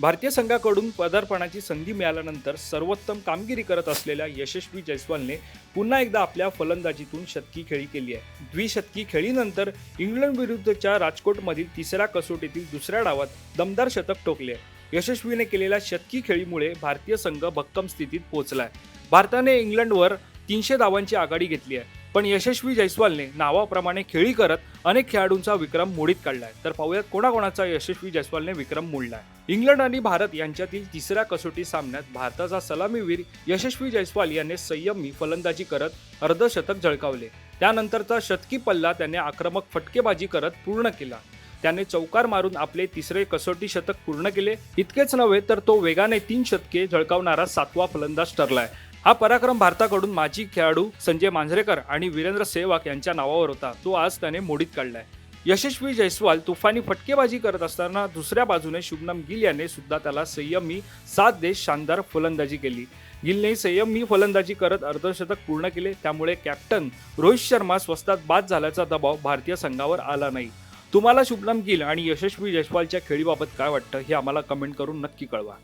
भारतीय संघाकडून पदार्पणाची संधी मिळाल्यानंतर सर्वोत्तम कामगिरी करत असलेल्या यशस्वी जयस्वालने पुन्हा एकदा आपल्या फलंदाजीतून शतकी खेळी केली आहे. द्विशतकी खेळीनंतर इंग्लंड विरुद्धच्या राजकोटमधील तिसऱ्या कसोटीतील दुसऱ्या डावात दमदार शतक ठोकले आहे. यशस्वीने केलेल्या शतकी खेळीमुळे भारतीय संघ भक्कम स्थितीत पोहोचलाय भारताने इंग्लंडवर तीनशे धावांची आघाडी घेतली आहे. पण यशस्वी जयस्वालने नावाप्रमाणे खेळी करत अनेक खेळाडूंचा विक्रम मोडीत काढलाय. तर पाहूयात कोणाकोणाचा यशस्वी जयस्वालने विक्रम मोडलाय. इंग्लंड आणि भारत यांच्यातील तिसऱ्या कसोटी सामन्यात भारताचा सलामीवीर यशस्वी जयस्वाल याने संयमी फलंदाजी करत अर्धशतक झळकावले. त्यानंतरचा शतकी पल्ला त्याने आक्रमक फटकेबाजी करत पूर्ण केला. त्याने चौकार मारून आपले तिसरे कसोटी शतक पूर्ण केले. इतकेच नव्हे तर तो वेगाने तीन शतके झळकावणारा सातवा फलंदाज ठरलाय. हा पराक्रम भारताकडून माजी खेळाडू संजय मांजरेकर आणि वीरेंद्र सेहवाग यांच्या नावावर होता. तो आज त्याने मोडीत काढलाय. यशस्वी जयस्वाल तुफानी फटकेबाजी करत असताना दुसऱ्या बाजूने शुभनम गिल याने सुद्धा त्याला संयमी सात देश शानदार फलंदाजी केली. गिलने संयमी फलंदाजी करत अर्धशतक पूर्ण केले. त्यामुळे कॅप्टन रोहित शर्मा स्वस्तात बाद झाल्याचा दबाव भारतीय संघावर आला नाही. तुम्हाला शुभनम गिल आणि यशस्वी जयस्वालच्या खेळीबाबत काय वाटतं हे आम्हाला कमेंट करून नक्की कळवा.